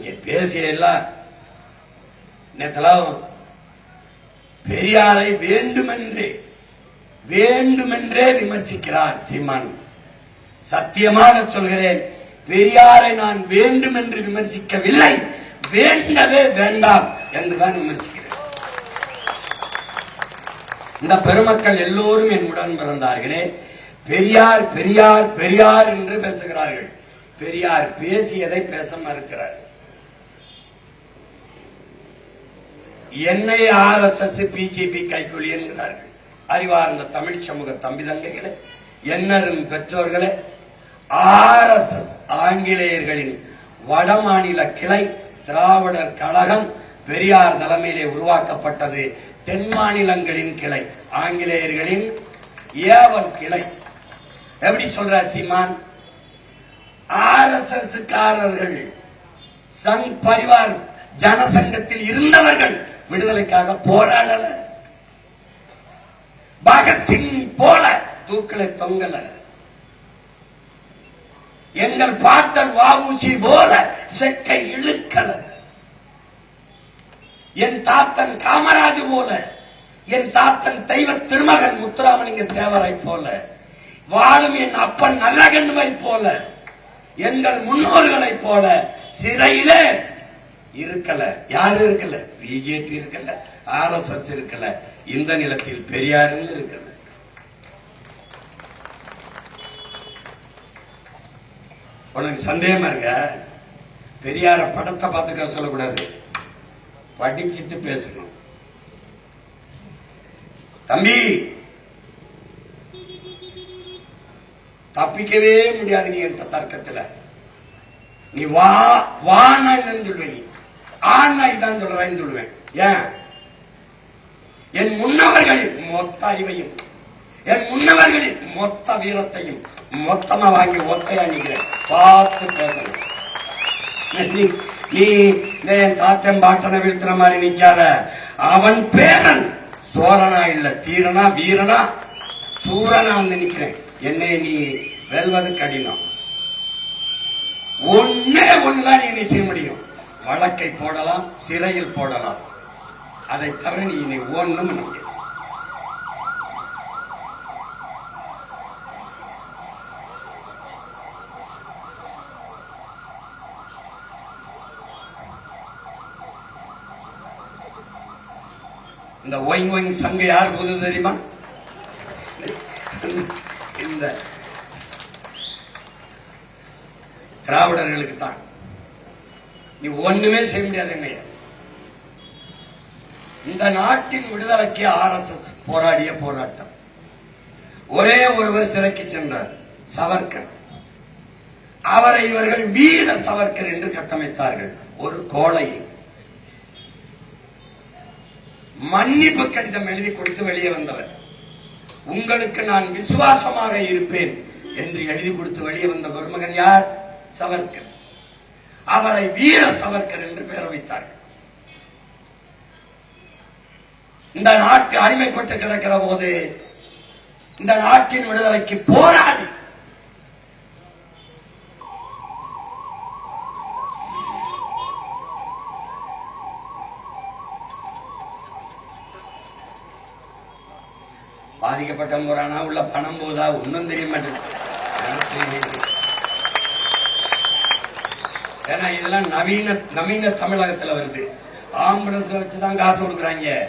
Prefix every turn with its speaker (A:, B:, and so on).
A: நீ பேசிய எல்லாம் பெரியாரை வேண்டுமென்றே வேண்டுமென்றே விமர்சிக்கிறார் சீமான். சத்தியமாக சொல்கிறேன் பெரியாரை நான் வேண்டுமென்று விமர்சிக்கவில்லை. வேண்டவே வேண்டாம் என்றுதான் விமர்சிக்கிறேன். இந்த பெருமக்கள் எல்லோரும் என் உடன் பிறந்தார்களே பெரியார் பெரியார் பெரியார் என்று பேசுகிறார்கள். பெரியார் பேசியதை பேச மறுக்கிறார். என்னை ஆர் எஸ் எஸ் பிஜேபி கைக்கூலி என்கிறார்கள் அறிவார்ந்த தமிழ் சமூக தம்பி தங்கைகளே என்னரும் பெற்றோர்களே ஆர் எஸ் எஸ் ஆங்கிலேயர்களின் வடமாநில கிளை திராவிடர் கழகம் பெரியார் தலைமையிலே உருவாக்கப்பட்டது தென் மாநிலங்களின் கிளை ஆங்கிலேயர்களின் ஏவல் கிளை. எப்படி சொல்ற சீமான்? ஆர் எஸ் எஸ் காரர்கள் சங் பரிவார் ஜனசங்கத்தில் இருந்தவர்கள் விடுதலைக்காக போராடல. பகத்சிங் போல தூக்கலை தொங்கல. எங்கள் பாட்டர் வாவூசி போல செக்கை இழுக்கல. என் தாத்தன் காமராஜ் போல என் தாத்தன் தெய்வ திருமகன் முத்துராமலிங்க தேவரை போல வாழும் என் அப்பன் நல்லகண்மை போல எங்கள் முன்னோர்களைப் போல சிறையிலே இருக்கல. யாரு இருக்கல? பிஜேபி இருக்கல. ஆர் எஸ் எஸ் இருக்கல. இந்த நிலத்தில் பெரியாரும் இருக்கல. உனக்கு சந்தேகமா இருக்க? பெரியார படத்தை பார்த்துக்க சொல்லக்கூடாது. படிச்சுட்டு பேசணும். தம்பி! தப்பிக்கவே முடியாது நீ என்ற தர்க்கத்துல. நீ வா வா என்னன்னு சொல்லுவேன் நீ. ஆனா இதான் சொல்றேன்னு சொல்லுவேன். ஏன்? என் முன்னவர்களின் மொத்த அறிவையும் என் முன்னவர்களின் மொத்த வீரத்தையும் மொத்தமா வாங்கி ஒத்தையா நிக்கிறேன் பார்த்து பேசணும் நீ நீ என் தாத்தன் பாட்டனை வீழ்த்துற மாதிரி நிக்காத. அவன் பேரன் சோரனா இல்ல தீரனா வீரனா? சூரனா வந்து நிக்கிறேன் என்னை நீ வெல்வது கடினம். ஒன்னே ஒண்ணுதான் நீ செய்ய முடியும்? வழக்கை போடலாம் சிறையில் போடலாம். அதை தவிர நீ இனி ஓடணும் பண்ண இந்த ஒயிங் ஒயின் சங்க யார் போது தெரியுமா? இந்த திராவிடர்களுக்கு தான் நீ ஒண்ணுமே செய்ய முடியாது இந்த நாட்டின் விடுதலைக்கு ஆர் எஸ் எஸ் போராடிய போராட்டம். ஒரே ஒருவர் சிறைக்கு சென்றார் சவர்கர் அவரை இவர்கள் வீர சவர்கர் என்று கட்டமைத்தார்கள். ஒரு கோளை மன்னிப்பு கடிதம் எழுதி கொடுத்து வெளியே வந்தவர். உங்களுக்கு நான் விசுவாசமாக இருப்பேன் என்று எழுதி கொடுத்து வெளியே வந்த பெருமகன் யார்? சவர்கர் அவரை வீர சவர்கர் என்று பெயர் வைத்தார்கள். இந்த நாட்டு அடிமைப்பட்டு கிடக்கிற போது இந்த நாட்டின் விடுதலைக்கு போராடி பாதிக்கப்பட்ட முறானா உள்ள பணம் போதா ஒன்னும் தெரிய மாட்டேங்குது. ஏன்னா இதெல்லாம் நவீன நவீன தமிழகத்துல வருது. ஆம்புலன்ஸ்ல வச்சுதான் காசு கொடுக்குறாங்க.